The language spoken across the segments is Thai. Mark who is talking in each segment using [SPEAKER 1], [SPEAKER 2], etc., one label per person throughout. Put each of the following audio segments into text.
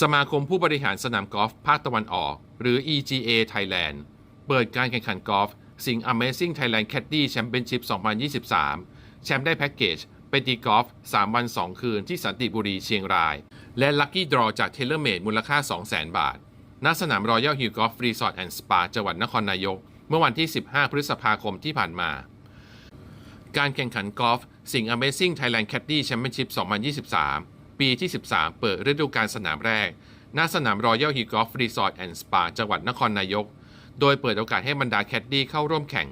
[SPEAKER 1] สมาคมผู้บริหารสนามกอล์ฟภาคตะวันออก หรือ EGA Thailand เปิดการแข่งขันกอล์ฟสิง Amazing Thailand Caddy Championship 2023 แชมป์ได้แพ็กเกจไปตีกอล์ฟ3วัน 2 คืนที่สันติบุรีเชียงราย และลัคกี้ดรอจากเทเลเมดมูลค่า 200,000 บาท ณ สนามรอยัลฮิลกอล์ฟรีสอร์ทแอนด์สปาจังหวัดนครนายก เมื่อวันที่ 15 พฤษภาคมที่ผ่านมา การแข่งขันกอล์ฟสิง Amazing Thailand Caddy Championship 2023 ปีที่ 13 เปิดฤดูกาลสนามแรก ณ สนามรอยัลฮิกอล์ฟรีสอร์ทแอนด์สปาจังหวัดนครนายก โดยเปิดโอกาสให้บรรดาแคดดี้เข้าร่วมแข่ง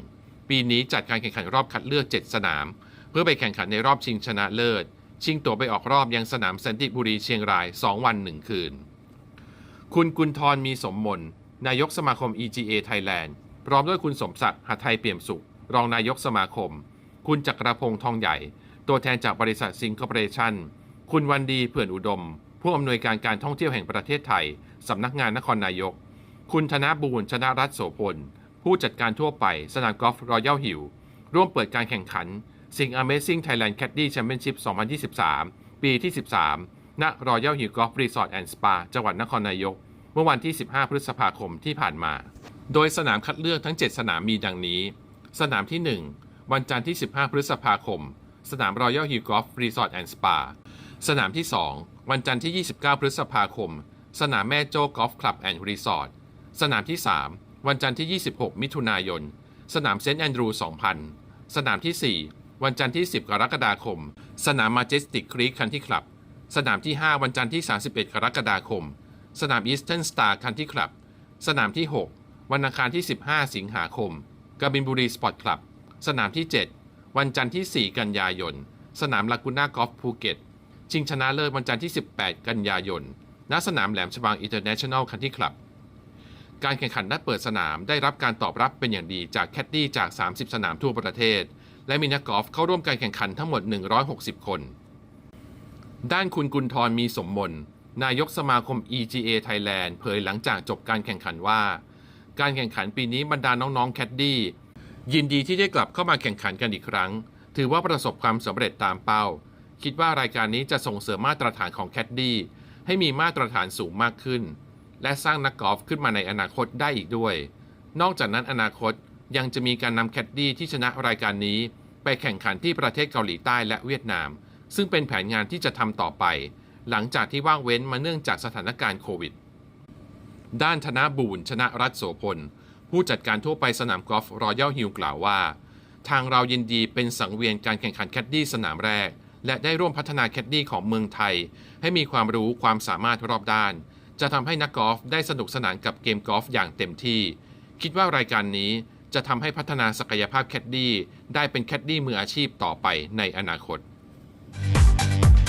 [SPEAKER 1] ปีนี้จัดการแข่งขันรอบคัดเลือก 7 สนาม เพื่อไปแข่งขันในรอบชิงชนะเลิศ ชิงตั๋วไปออกรอบยังสนามสันติบุรีเชียงราย 2 วัน 1 คืน คุณกุลทรมีสมมนนายกสมาคม EGA Thailand พร้อมด้วยคุณสมศักดิ์หัไทยเปี่ยมสุข รองนายกสมาคม คุณจักรพงษ์ทองใหญ่ ตัวแทนจากบริษัทซิงคอร์ปอเรชั่น คุณวันดีเผื่อนอุดม ผู้อำนวยการการท่องเที่ยวแห่งประเทศไทยสำนักงานนครนายก คุณธนบูรณ์ชนะรัตน์โสพล ผู้จัดการทั่วไปสนามกอล์ฟรอยัลฮิลร่วมเปิดการแข่งขันสิง Amazing Thailand Caddy Championship 2023 ปีที่ 13ณ Royal Hill Golf Resort and Spa จังหวัดนครนายก เมื่อวันที่ 15 พฤษภาคมที่ผ่านมา โดยสนามคัดเลือกทั้ง 7 สนามมีดังนี้ สนามที่ 1 วันจันทร์ที่ 15 พฤษภาคม สนาม Royal Hill Golf Resort and Spa สนามที่ 2 วันจันทร์ที่ 29 พฤษภาคม สนามแม่โจ้กอล์ฟคลับแอนด์รีสอร์ทสนามที่ 3 วันจันทร์ที่ 26 มิถุนายน สนามเซนต์แอนดรู2,000 สนามที่ 4 วันจันทร์ที่ 10 กรกฎาคม สนามมาเจสติกครี k คันที่คลับ สนามที่ 5 วันจันทร์ที่ 31 กรกฎาคม สนามอีสเทิร์นสตาร์คันที่คลับ สนามที่ 6 วันอังคารที่ 15 สิงหาคมกบินบุรีสปอร์ตคลับ สนามที่ 7 วันจันทร์ที่ 4 กันยายน สนามลากูน่ากอล์ฟภูเก็ต ชิงชนะเลิศวันจันทร์ที่ 18 กันยายน ณ สนามแหลมฉบังอินเตอร์เนชั่นแนลคันที่คลับ การแข่งขันนัดเปิดสนามได้รับการตอบรับเป็นอย่างดีจากแคดดี้จาก 30 สนามทั่วประเทศ และมีนักกอล์ฟเข้าร่วมการแข่งขันทั้งหมด 160 คน ด้านคุณกุลทรมีสมมนนายกสมาคม EGA Thailand เผยหลังจากจบการแข่งขันว่า การแข่งขันปีนี้บรรดาน้องๆแคดดี้ ยินดีที่ได้กลับเข้ามาแข่งขันกันอีกครั้ง ถือว่าประสบความสำเร็จตามเป้า คิดว่ารายการนี้จะส่งเสริมมาตรฐานของแคดดี้ให้มีมาตรฐานสูงมากขึ้น และสร้างนักกอล์ฟขึ้นมาในอนาคตได้อีกด้วย นอกจากนั้นอนาคตยังจะมีการนำแคดดี้ที่ชนะรายการนี้ ไปแข่งขันที่ประเทศเกาหลีใต้และเวียดนาม ซึ่งเป็นแผนงานที่จะทำต่อไป หลังจากที่ว่างเว้นมาเนื่องจากสถานการณ์โควิด ด้านธนบูรณ์ชนะรัตโสพล ผู้จัดการทั่วไปสนามกอล์ฟรอยัลฮิลกล่าวว่า ทางเรายินดีเป็นสังเวียนการแข่งขันแคดดี้สนามแรก และได้ร่วมพัฒนาแคดดี้ของเมืองไทย ให้มีความรู้ความสามารถรอบด้าน จะทำให้นักกอล์ฟได้สนุกสนานกับเกมกอล์ฟอย่างเต็มที่ คิดว่ารายการนี้จะทำให้พัฒนาศักยภาพแคดดี้ได้เป็นแคดดี้มืออาชีพต่อไปในอนาคต